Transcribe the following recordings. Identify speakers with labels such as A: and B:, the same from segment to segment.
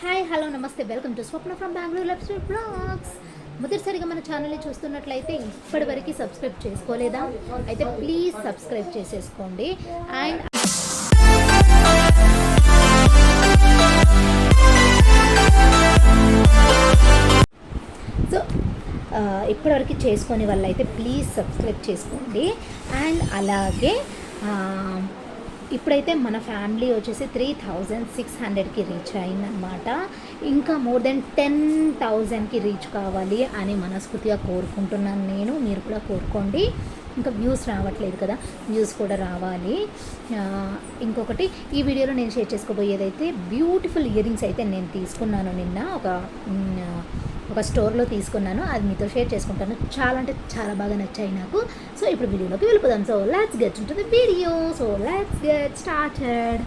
A: Hi hello నమస్తే. Welcome to Swapna from Bengaluru left blogs. మొదటిసారిగా మన ఛానల్ని చూస్తున్నట్లయితే ఇప్పటివరకు సబ్స్క్రైబ్ చేసుకోలేదా? అయితే ప్లీజ్ సబ్స్క్రైబ్ చేసేసుకోండి. అండ్ సో ఇప్పటివరకు చేసుకునే వల్ల అయితే ప్లీజ్ సబ్స్క్రైబ్ చేసుకోండి. అండ్ అలాగే ఇప్పుడైతే మన ఫ్యామిలీ వచ్చేసి త్రీ థౌజండ్ సిక్స్ హండ్రెడ్కి రీచ్ అయిందనమాట ఇంకా మోర్ దెన్ టెన్ థౌజండ్కి రీచ్ కావాలి అని మనస్ఫూర్తిగా కోరుకుంటున్నాను నేను. మీరు కూడా కోరుకోండి. ఇంకా వ్యూస్ రావట్లేదు కదా. వ్యూస్ కూడా రావాలి. ఇంకొకటి ఈ వీడియోలో నేను షేర్ చేసుకోబోయేదైతే బ్యూటిఫుల్ ఇయరింగ్స్ అయితే నేను తీసుకున్నాను నిన్న. ఒక ఒక స్టోర్లో తీసుకున్నాను. అది మీతో షేర్ చేసుకుంటాను. చాలా అంటే చాలా బాగా నచ్చాయి నాకు. సో ఇప్పుడు వీడియోలోకి వెళ్ళిపోదాం. So let's get to the video so let's get started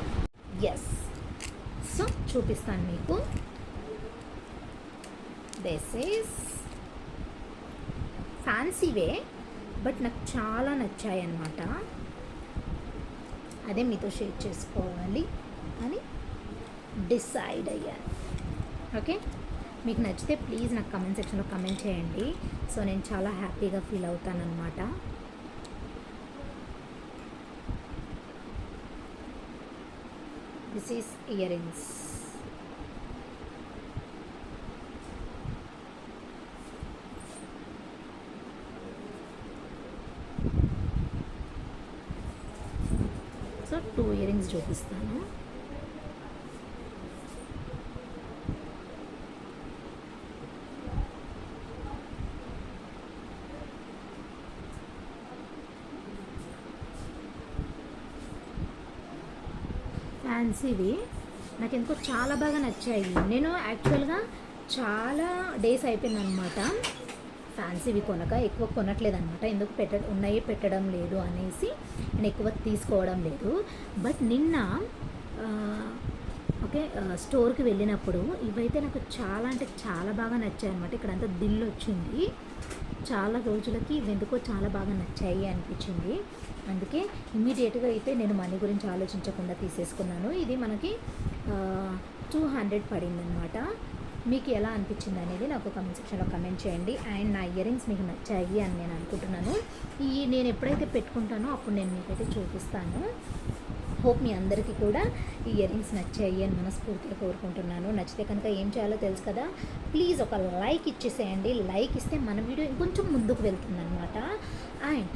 A: yes so చూపిస్తాను మీకు. దిస్ ఈస్ ఫ్యాన్సీవే బట్ నాకు చాలా నచ్చాయి అన్నమాట. అదే మీతో షేర్ చేసుకోవాలి అని డిసైడ్ అయ్యాను. ఓకే మీకు నచ్చితే ప్లీజ్ నాకు కమెంట్ సెక్షన్లో కమెంట్ చేయండి. సో నేను చాలా హ్యాపీగా ఫీల్ అవుతాను అనమాట this is earrings so two earrings చూపిస్తాను. ఫ్యాన్సీవి నాకు ఎందుకో చాలా బాగా నచ్చాయి. నేను యాక్చువల్గా చాలా డేస్ అయిపోయిందనమాట ఫ్యాన్సీవి కొనక ఎక్కువ కొనట్లేదు అనమాట ఎందుకు పెట్ట ఉన్నాయి పెట్టడం లేదు అనేసి నేను ఎక్కువ తీసుకోవడం లేదు. బట్ నిన్న ఓకే స్టోర్కి వెళ్ళినప్పుడు ఇవైతే నాకు చాలా అంటే చాలా బాగా నచ్చాయి అనమాట ఇక్కడ అంతా దిల్ వచ్చింది చాలా రోజులకి ఇవి ఎందుకో చాలా బాగా నచ్చాయి అనిపించింది. అందుకే ఇమీడియట్గా అయితే నేను మనీ గురించి ఆలోచించకుండా తీసేసుకున్నాను. ఇది మనకి టూ హండ్రెడ్ పడింది అనమాట మీకు ఎలా అనిపించింది అనేది నాకు కమెంట్ సెక్షన్లో కమెంట్ చేయండి. అండ్ నా ఇయర్ రింగ్స్ మీకు నచ్చాయి అని నేను అనుకుంటున్నాను. ఈ నేను ఎప్పుడైతే పెట్టుకుంటానో అప్పుడు నేను మీకైతే చూపిస్తాను. హోప్ మీ అందరికీ కూడా ఈ ఇయర్ రింగ్స్ నచ్చాయి అని మనస్ఫూర్తిగా కోరుకుంటున్నాను. నచ్చితే కనుక ఏం చేయాలో తెలుసు కదా? ప్లీజ్ ఒక లైక్ ఇచ్చేసేయండి. లైక్ ఇస్తే మన వీడియో ఇంకొంచెం ముందుకు వెళ్తుందన్నమాట. అండ్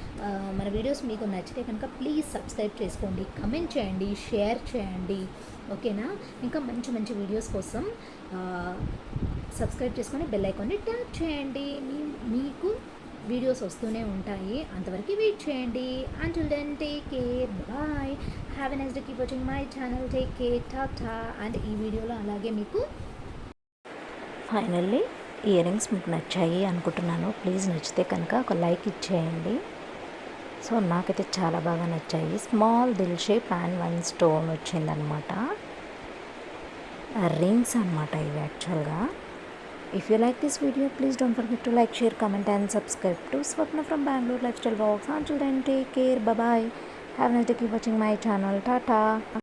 A: మన వీడియోస్ మీకు నచ్చితే కనుక ప్లీజ్ సబ్స్క్రైబ్ చేసుకోండి. కమెంట్ చేయండి. షేర్ చేయండి. ఓకేనా? ఇంకా మంచి మంచి వీడియోస్ కోసం సబ్స్క్రైబ్ చేసుకొని బెల్ ఐకాన్ని ట్యాప్ చేయండి. మీ మీకు వీడియోస్ వస్తూనే ఉంటాయి. అంతవరకు వెయిట్ చేయండి. Until then take care bye have a next keep watching my channel take care tata and ఈ వీడియోలో అలాగే మీకు
B: ఫైనల్లీ ఇయర్ రింగ్స్ మీకు నచ్చాయి అనుకుంటున్నాను. ప్లీజ్ నచ్చితే కనుక ఒక లైక్ ఇచ్చేయండి. సో నాకైతే చాలా బాగా నచ్చాయి. స్మాల్ దిల్ షేప్ అండ్ వన్ స్టోన్ వచ్చిందనమాట రింగ్స్ అనమాట ఇవి యాక్చువల్గా If you like this video, please don't forget to like, share, comment and subscribe to Swapna from Bangalore Lifestyle Vlogs. Until then, take care. Bye-bye. Have a nice day. Keep watching my channel. Tata.